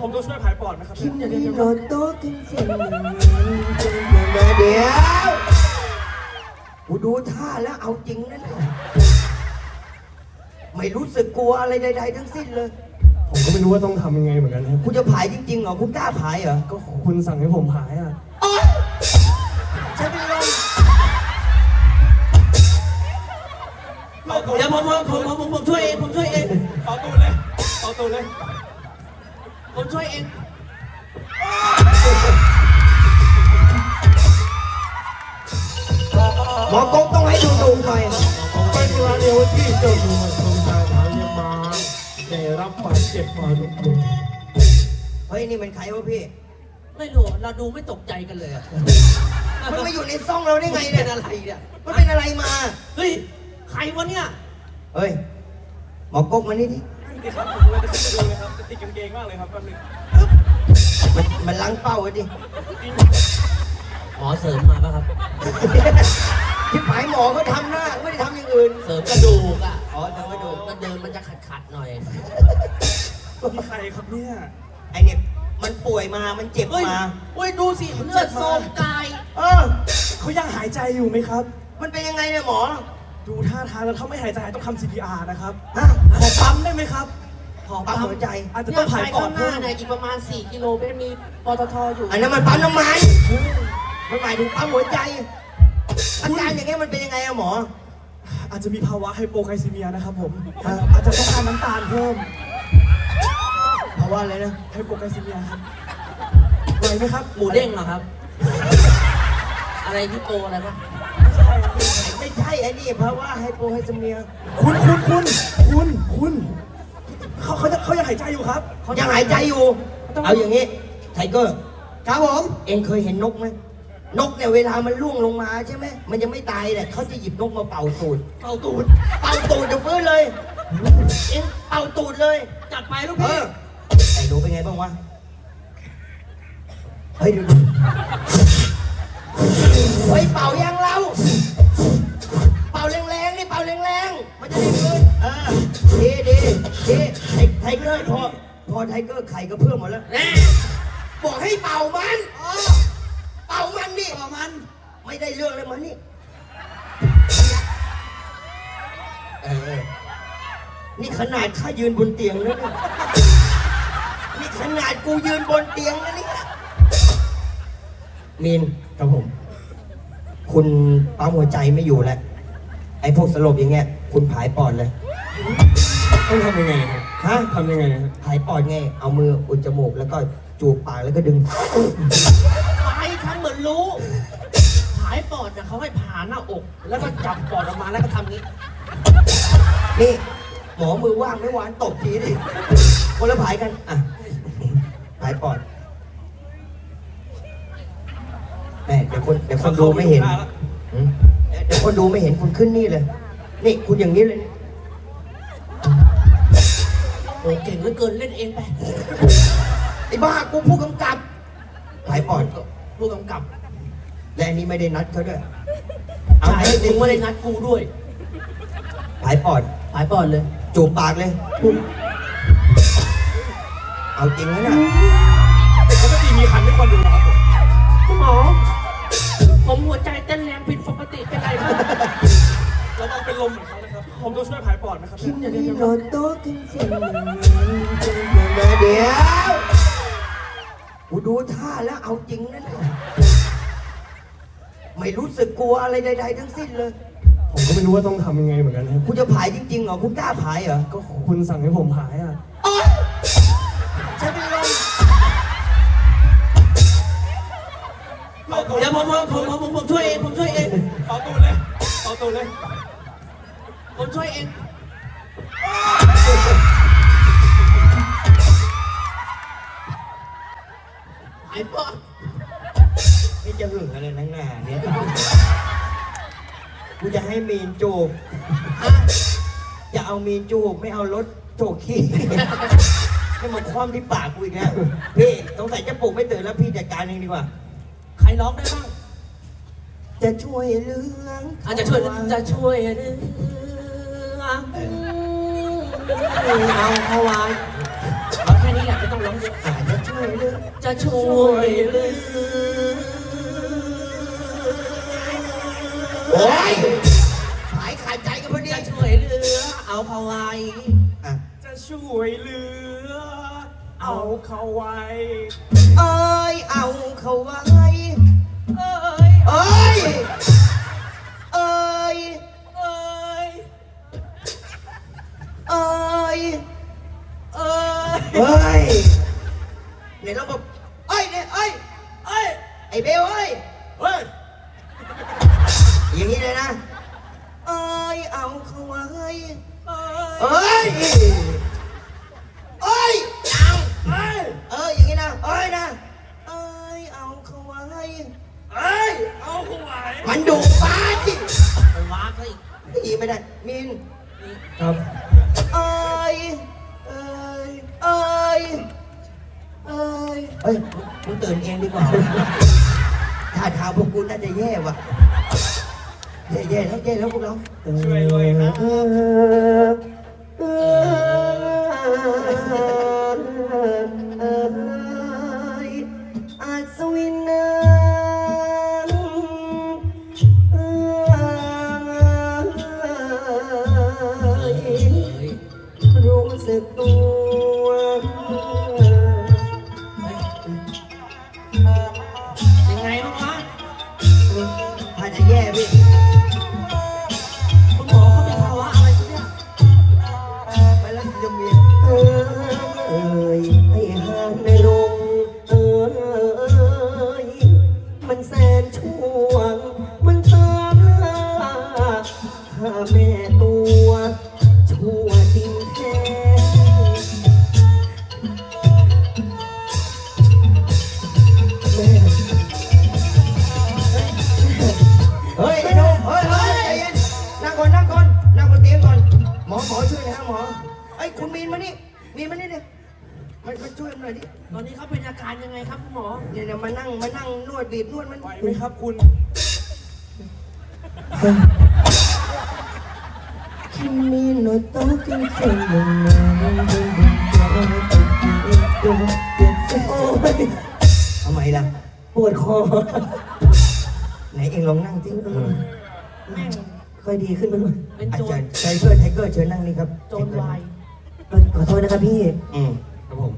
ผมต้องช่วยผายปอดไหมครับคิเนี่ยมิโนโตะกินเสียงเดี๋ยวกูดูท่าแล้วเอาจริงนะเนี่ยไม่รู้สึกกลัวอะไรใดๆทั้งสิ้นเลย ผมก็ไม่รู้ว่าต้องทำยังไงเหมือนกันครับ คุณจะผายจริงๆเหรอ คุณกล้าผายเหรอ ก็คุณสั่งให้ผมผายอะโอ๊ยฉันเป็นลมเดี๋ยวผมผมผมผมช่วยเอง ผมช่วยเองเอาตูนเลยเอาตูนเลย ผมช่วยเอง หมอกงต้องให้ดูดูหน่อยเป็นเวลาเดียวที่เจ้าหนุ่มทรงชายหายมาได้รับบาดเจ็บมาลุกลุกเฮ้ยนี่มันใครวะพี่ ไม่รู้เราดูไม่ตกใจกันเลยอะมันมาอยู่ในซ่องเราได้ไงเป็เนี่ยนอะไรเนี่ย มันเป็นอะไรมา เฮ้ย ใครวะเนี่ย เฮ้ยหมอกงมานี่ดิ นี่ครับผมเลยจะขึ้นไปดูเลยครับจะติดกางเกงมากเลยครับแป๊บนึงมันมันล้างเป้าไว้ดิหมอเสริมมาป่ะครับ ที่ผายหมอเขาทำหน้าไม่ได้ทำอย่างอื่น เสริมกระดูกอะอ๋อเสริมกระดูกมันเดินมันจะขัดขัดๆหน่อยนี่ใครครับเนี่ยไอเนี่ยมันป่วยมามันเจ็บเฮ้ยมา เฮ้ยดูสิเลือดโซมกาย เออเขายังหายใจอยู่ไหมครับ มันเป็นยังไงเนี่ยหมอดูท่าทางแล้วเขาไม่หายใจต้องทำ CPR นะครับ ฮะขอปั๊มได้ไหมครับ ขอปั๊มหัวใจอาจจะเนี่ต้ยองไปผายปอข้าดงหเพิ่น้ามเนี่ยอีกประมาณ 4 กิโลเมตรมีปตทอยู่ อันนั้นมันปั๊มน้ำมันมันหมายถึงปั๊มหัวใจ อาการอย่างเงี้ยมันเป็นยังไงอะหมอ อาจจะมีภาวะไฮโปไกลซีเมียนะครับผมครับอาจจะต้องการน้ำตาลเพิ่มเพราะว่าอะไรนะไฮโปไกลซีเมียครับไหวไหมครับหมูเด้งเหรอครับ อะไรที่โปอะไรปะไม่ใช่ไอ้นี่เพราะว่าไฮโปไฮซีเมีย คุณคุณคุณคุณคุณเขาเขาจะเขายังหายใจอยู่ครับยังหายใจอยู่ เอาอย่างงี้ไทเกอร์ครับผม เอ็งเคยเห็นนกไหมนกเนี่ยเวลามันล่วงลงมาใช่ไหมมันยังไม่ตายเนี่ยเขาจะหยิบนกมาเป่าตูด เป่าตูด เป่าตูดจะฟื้นเลย เอ็งเป่าตูดเลย จัดไปลูกเอพี่อไอ้หนูเป็นไงบ้างวะ เฮ้ยดูดิเฮ้ยเป่ายังเรา เป่าแรงๆนี่เป่าแรงๆมันจะได้ฟื้นเออ ดีดีดีไอ้ไทเกอร์พอพอไทเกอร์ไข่ก็เพิ่มหมดแล้ว แน่บอกให้เป่ามันเป่ามันนี่ ประมาณไม่ได้เรื่องเลยมันนี่ เออ นี่ขนาดข้ายืนบนเตียงแล้วเนี่ยนี่ขนาดกูยืนบนเตียงนะเนี่ยมีนครับผม คุณปั๊มหัวใจไม่อยู่แล้ว ไอ้พวกสลบอย่างเงี้ย คุณผายปอดเลย ต้องทำยังไงครับฮะ ทำยังไงครับผายปอดไง เอามืออุดจมูกแล้วก็จูบปากแล้วก็ดึงไปฉันเหมือนรู้ ผายปอดเนี่ยเขาให้ผ่าหน้าอก แล้วก็จับปอดออกมาแล้วก็ทำงี้ นี่ หมอมือว่างไม่หวานตบทีดิคนละผายกัน อะ ผายปอดแม่เดี๋ยวคนเดี๋ยวคนดูไม่เห็นหืม เดี๋ยวคนดูไม่เห็นคุณขึ้นนี่เลย นี่คุณอย่างนี้เลยโอ้เก่งเหลือเกินเล่นเองไปไอ้บ้ากูผู้กำกับผายปอดผู้กำกับ และอันนี้ไม่ได้นัดเขาด้วยเอาใช่ให้ถึดึงงไม่ได้นัดกูด้วยผายปอดผายปอดเลย จูบปากเลย เอาจริงนะเนี่ยเขาจะตีมีคันให้คนดูนะครับผมคุณหมอผมหัวใจเต้นแรง ผิดปกติเป็นไรครับเราต้องเป็นลมเหมือนเขานะครับ ผมต้องช่วยผายปอดไหมครับคิเนี่ยมิโนโตะกินเสียงเดี๋ยวกูดูท่าแล้วเอาจริงนะเนี่ยไม่รู้สึกกลัวอะไรใดๆทั้งสิ้นเลย ผมก็ไม่รู้ว่าต้องทำยังไงเหมือนกันครับ คุณจะผายจริงๆเหรอ คุณกล้าผายเหรอ ก็คุณสั่งให้ผมผายอะ เอาตูนเดี๋ยวผมผมผมผมผมช่วยเองผมช่วยเองเอาตูนเลยเอาตูนเลยผมช่วยเองผายปอดนี่จะหึงอะไรนักหนาเนี่ยกูจะให้มีนจูบฮะจะเอามีนจูบไม่เอารถโจกขี้ให้มาคว่ำที่ปากกูอีกแล้วพี่สงสัยจะปลุกไม่ตื่นแล้วพี่จัดการเองดีกว่าใค รร้องได้บ้างจะช่วยเรื่องอาจจะช่วยจะช่วยเรื่องเอาเข้าไว้เอาแค่นี้แหละไม่ต้องร้องเยอะอาจจะช่วยเหลือจะช่วยเหลือโอ้ยหายขาดใจกันพอดีจะช่วยเหลือ เอาเขาไว้อะจะช่วยเหลือ เอาเขาไว้ เอ้ยเอาเขาไว้ ย เฮ้ย อย่างนี้เลยนะ เอ้ย เอาเขาไว้เอ้ย เอ้ย เอ้ยยังเอ้ย เอ้ย อย่างนี้นะ เอ้ยนะ เอ้ย เอาเขาไว้เอ้ย เอาเขาไว้มันดุไปไปวางเขาอีกยีไม่ได้ มิน ครับ เอ้ย เอ้ย เอ้ย เอ้ย เฮ้ย มึงตื่นเองดีกว่าถ้าทางพวกกูน่าจะแย่ว่ะแย่แย่แล้วแย่แล้วพวกเราช่วยเลยนะเออเอออาสวินนาเอยรู้สึกตัว ถ้ อ้ยคุณมีนมานี่ มีนมานี่ดิมามาช่วยหน่อยดิ ตอนนี้เขาเป็นอาการยังไงครับคุณหมอ เนี่ยเดี๋ยวมานั่งมานั่งนวดบีบนวดมัน ไหวไหมครับคุณ 君の時計のโอ้ยทำไมล่ะ ปวดคอ ไหนเองลองนั่งสิเออ แม่ง ค่อยดีขึ้นมาหน่อย เป็น อา โจร จารย์ไทเกอร์ไทเกอร์เชิญนั่งนี่ครับ โจรวาย เออ ขอโทษนะครับพี่ อืมครับผม